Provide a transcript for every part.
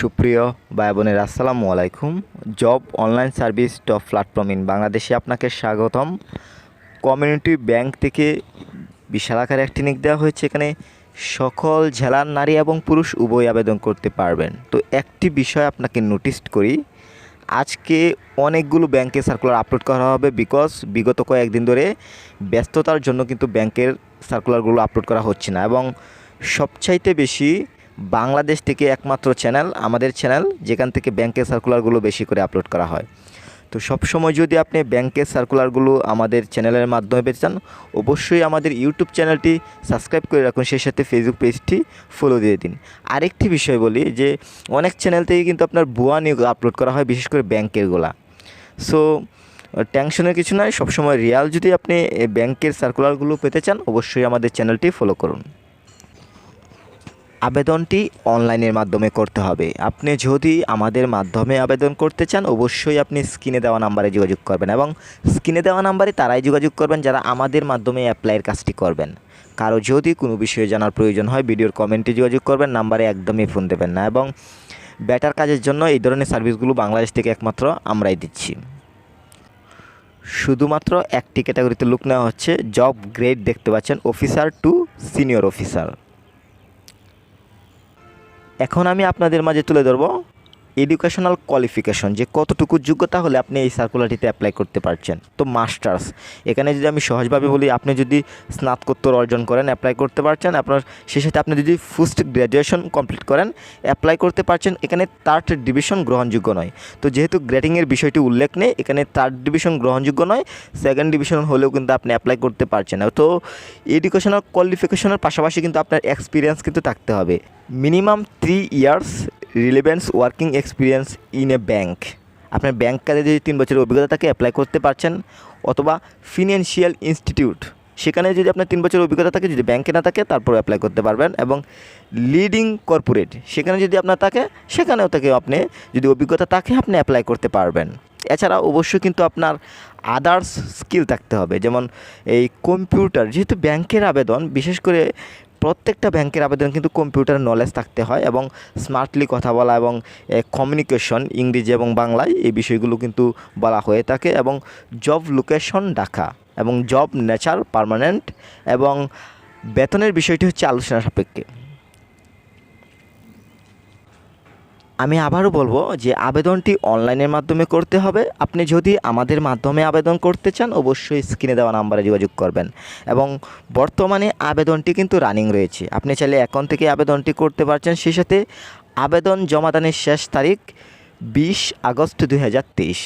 সুপ্রিয় ভাই বোনের আসসালামু আলাইকুম। Job online service top platform in বাংলাদেশে আপনাকে স্বাগতম। কমিউনিটি ব্যাংক থেকে বিশাল আকারে একটি নিক দেওয়া হয়েছে। এখানে সকল জেলার নারী এবং পুরুষ উভয় আবেদন করতে পারবেন। তো একটি বিষয় আপনাকে নোটিস করি। আজকে অনেকগুলো ব্যাংকে সার্কুলার আপলোড করা হবে বিকজ বিগত কয়েকদিন ধরে ব্যস্ততার জন্য কিন্তু ব্যাংকের সার্কুলারগুলো আপলোড করা হচ্ছে না। এবং সবচাইতে বেশি বাংলাদেশ থেকে একমাত্র চ্যানেল আমাদের চ্যানেল যেখান থেকে ব্যাংকের সার্কুলারগুলো বেশি করে আপলোড করা হয়। তো সবসময় যদি আপনি ব্যাংকের সার্কুলারগুলো আমাদের চ্যানেলের মাধ্যমে পেতে চান, অবশ্যই আমাদের ইউটিউব চ্যানেলটি সাবস্ক্রাইব করে রাখুন, সেই সাথে ফেসবুক পেজটি ফলো দিয়ে দিন। আরেকটি বিষয় বলি যে, অনেক চ্যানেল থেকে কিন্তু আপনার ভুয়া নিয়োগ আপলোড করা হয়, বিশেষ করে ব্যাংকেরগুলা সো টেনশনের কিছু নয় সবসময় রিয়াল যদি আপনি ব্যাংকের সার্কুলারগুলো পেতে চান, অবশ্যই আমাদের চ্যানেলটি ফলো করুন। আবেদনটি অনলাইনের মাধ্যমে করতে হবে। আপনি যদি আমাদের মাধ্যমে আবেদন করতে চান, অবশ্যই আপনি স্ক্রিনে দেওয়া নাম্বারে যোগাযোগ করবেন এবং স্ক্রিনে দেওয়া নাম্বারে তারাই যোগাযোগ করবেন যারা আমাদের মাধ্যমে অ্যাপ্লাইয়ের কাজটি করবেন। কারও যদি কোনো বিষয়ে জানার প্রয়োজন হয়, ভিডিওর কমেন্টে যোগাযোগ করবেন, নাম্বারে একদমই ফোন দেবেন না এবং ব্যাটার কাজের জন্য এই ধরনের সার্ভিসগুলো বাংলাদেশ থেকে একমাত্র আমরাই দিচ্ছি। শুধুমাত্র একটি ক্যাটাগরিতে লুক নেওয়া হচ্ছে জব গ্রেড দেখতে পাচ্ছেন অফিসার টু সিনিয়র অফিসার এখন আমি আপনাদের মাঝে তুলে ধরবো। এডুকেশনাল কোয়ালিফিকেশন যে কতটুকু যোগ্যতা হলে আপনি এই সার্কুলারটিতে অ্যাপ্লাই করতে পারছেন। তো মাস্টার্স এখানে যদি আমি সহজভাবে বলি, আপনি যদি স্নাতকোত্তর অর্জন করেন অ্যাপ্লাই করতে পারছেন, আপনার সেই সাথে আপনি যদি ফুস্ট গ্র্যাজুয়েশন কমপ্লিট করেন অ্যাপ্লাই করতে পারছেন, এখানে থার্ড ডিভিশন গ্রহণযোগ্য নয়। তো যেহেতু গ্রেডিংয়ের বিষয়টি উল্লেখ নেই, এখানে থার্ড ডিভিশন গ্রহণযোগ্য নয় সেকেন্ড ডিভিশন হলেও কিন্তু আপনি অ্যাপ্লাই করতে পারছেন না। তো এডুকেশনাল কোয়ালিফিকেশনের পাশাপাশি কিন্তু আপনার এক্সপিরিয়েন্স কিন্তু থাকতে হবে। Minimum three years relevance working experience in a bank আপনার ব্যাংক কাজে যদি তিন বছরের অভিজ্ঞতা থাকে অ্যাপ্লাই করতে পারছেন, অথবা ফিনান্সিয়াল ইনস্টিটিউট সেখানে যদি আপনার তিন বছরের অভিজ্ঞতা থাকে, যদি ব্যাংকে না থাকে, তারপর অ্যাপ্লাই করতে পারবেন এবং লিডিং কর্পোরেট সেখানে যদি আপনার থাকে, সেখানেও থেকে আপনি যদি অভিজ্ঞতা থাকে, আপনি অ্যাপ্লাই করতে পারবেন। এছাড়া অবশ্যই কিন্তু আপনার আদার্স স্কিল থাকতে হবে, যেমন এই কম্পিউটার যেহেতু ব্যাংকের আবেদন, বিশেষ করে প্রত্যেকটা ব্যাংকের আবেদন কিন্তু কম্পিউটার নলেজ থাকতে হয় এবং স্মার্টলি কথা বলা এবং কমিউনিকেশন ইংরেজি এবং বাংলায় এই বিষয়গুলো কিন্তু বলা হয়ে থাকে এবং জব লোকেশন ডাকা এবং জব নেচার পার্মানেন্ট এবং বেতনের বিষয়টি হচ্ছে আলোচনা সাপেক্ষে। আমি আবারও বলব যে আবেদনটি অনলাইনের মাধ্যমে করতে হবে। আপনি যদি আমাদের মাধ্যমে আবেদন করতে চান, অবশ্যই স্ক্রিনে দেওয়া নাম্বারে যোগাযোগ করবেন। এবং বর্তমানে আবেদনটি কিন্তু রানিং রয়েছে। আপনি চাইলে এখন থেকে আবেদনটি করতে পারছেন। সেই সাথে আবেদন জমাদানের শেষ তারিখ বিশ আগস্ট দু হাজার তেইশ।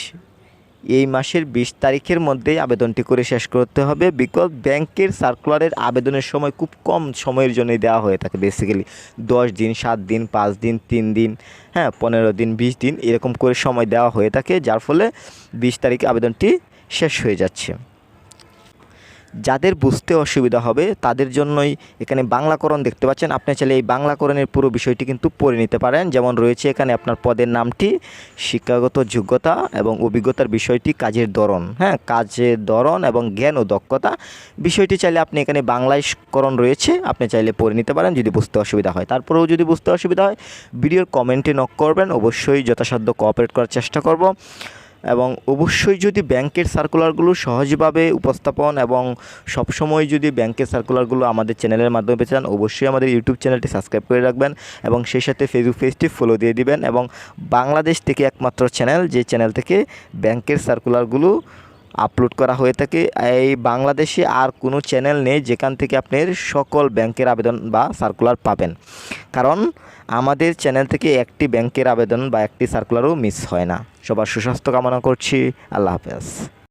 এই মাসের বিশ তারিখের মধ্যেই আবেদনটি করে শেষ করতে হবে। বিকজ ব্যাংকের সার্কুলারের আবেদনের সময় খুব কম সময়ের জন্যই দেওয়া হয়ে থাকে বেসিক্যালি দশ দিন, সাত দিন, পাঁচ দিন, তিন দিন হ্যাঁ পনেরো দিন, বিশ দিন, এরকম করে সময় দেওয়া হয়ে থাকে, যার ফলে বিশ তারিখে আবেদনটি শেষ হয়ে যাচ্ছে। যাদের বুঝতে অসুবিধা হবে, তাদের জন্যই এখানে বাংলাকরণ দেখতে পাচ্ছেন। আপনি চাইলে এই বাংলাকরণের পুরো বিষয়টি কিন্তু পড়ে নিতে পারেন। যেমন রয়েছে এখানে আপনার পদের নামটি, শিক্ষাগত যোগ্যতা এবং অভিজ্ঞতার বিষয়টি, কাজের ধরন হ্যাঁ কাজের ধরন এবং জ্ঞান ও দক্ষতা। বিষয়টি চাইলে আপনি এখানে বাংলাইকরণ রয়েছে, আপনি চাইলে পড়ে নিতে পারেন যদি বুঝতে অসুবিধা হয়। তারপরেও যদি বুঝতে অসুবিধা হয়, ভিডিওর কমেন্টে নক করবেন। অবশ্যই যথাসাধ্য কোঅপারেট করার চেষ্টা করব। এবং অবশ্যই যদি ব্যাংকের সার্কুলারগুলো সহজভাবে উপস্থাপন এবং সবসময় যদি ব্যাংকের সার্কুলারগুলো আমাদের চ্যানেলের মাধ্যমে পেতে চান, অবশ্যই আমাদের ইউটিউব চ্যানেলটি সাবস্ক্রাইব করে রাখবেন এবং সেই সাথে ফেসবুক পেজটি ফলো দিয়ে দিবেন এবং বাংলাদেশ থেকে একমাত্র চ্যানেল যে চ্যানেল থেকে ব্যাংকের সার্কুলারগুলো আপলোড করা হয়ে থাকে, এই বাংলাদেশে আর কোনো চ্যানেল নেই যেখান থেকে আপনি সকল ব্যাংকের আবেদন বা সার্কুলার পাবেন। কারণ আমাদের চ্যানেল থেকে একটি ব্যাংকের আবেদন বা একটি সার্কুলারও মিস হয় না। সবার সুস্বাস্থ্য কামনা করছি। আল্লাহ হাফেজ।